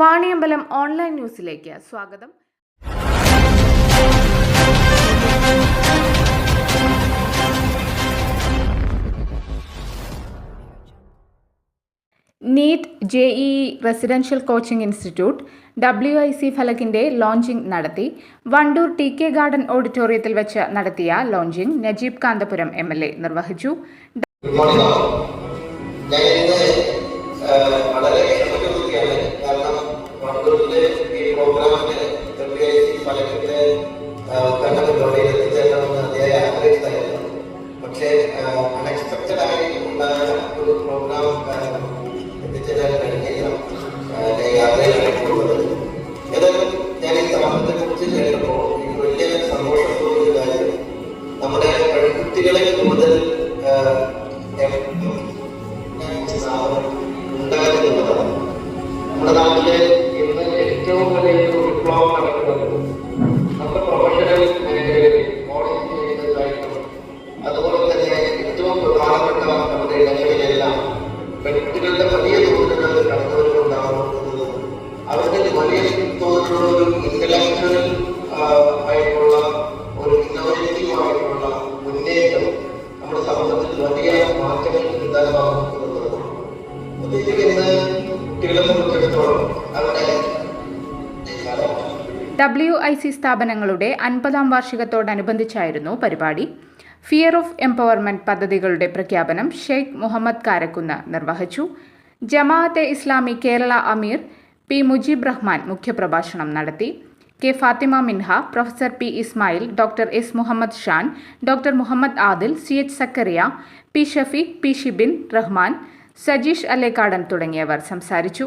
Vaniyambalam online ന്യൂസിലേക്ക് സ്വാഗതം. NEET J E residential coaching institute W I C ഫലകിന്റെ launching നടത്തി. Wandoor T K garden ഓഡിറ്റോറിയത്തിൽ വെച്ച് നടത്തിയ launching Najeeb Kanthapuram M L A നിർവഹിച്ചു. പക്ഷേ അൺഎക്സ്പെക്റ്റഡായി ഉണ്ടായ ഒരു പ്രോഗ്രാം കാരണം എത്തിച്ചേരാൻ കഴിഞ്ഞില്ല ഏഹ്, ഞാൻ യാത്രയിലായിട്ടുള്ളത് ഏതായാലും ഞാൻ ഈ സമൂഹത്തെ കുറിച്ച് കേട്ടപ്പോൾ എനിക്ക് വലിയ സന്തോഷത്തോടെ ഒരു കാര്യം നമ്മുടെ പെൺകുട്ടികളെ കൂടുതൽ മുന്നേറ്റം നമ്മുടെ അവരുടെ ഡബ്ല്യു ഐ സി സ്ഥാപനങ്ങളുടെ അൻപതാം വാർഷികത്തോടനുബന്ധിച്ചായിരുന്നു പരിപാടി. ഫിയർ ഓഫ് എംപവർമെന്റ് പദ്ധതികളുടെ പ്രഖ്യാപനം ഷെയ്ഖ് മുഹമ്മദ് കാരക്കുന്ന് നിർവഹിച്ചു. ജമാഅത്തെ ഇസ്ലാമി കേരള അമീർ പി മുജീബ് റഹ്മാൻ മുഖ്യപ്രഭാഷണം നടത്തി. K Fathima Minha professor P Ismail doctor S Muhammad Shan doctor Muhammad Adil C H Zakariya P Shafeeq P Shibin Rahman Sajeesh Alekkadan തുടങ്ങിയവർ സംസാരിച്ചു.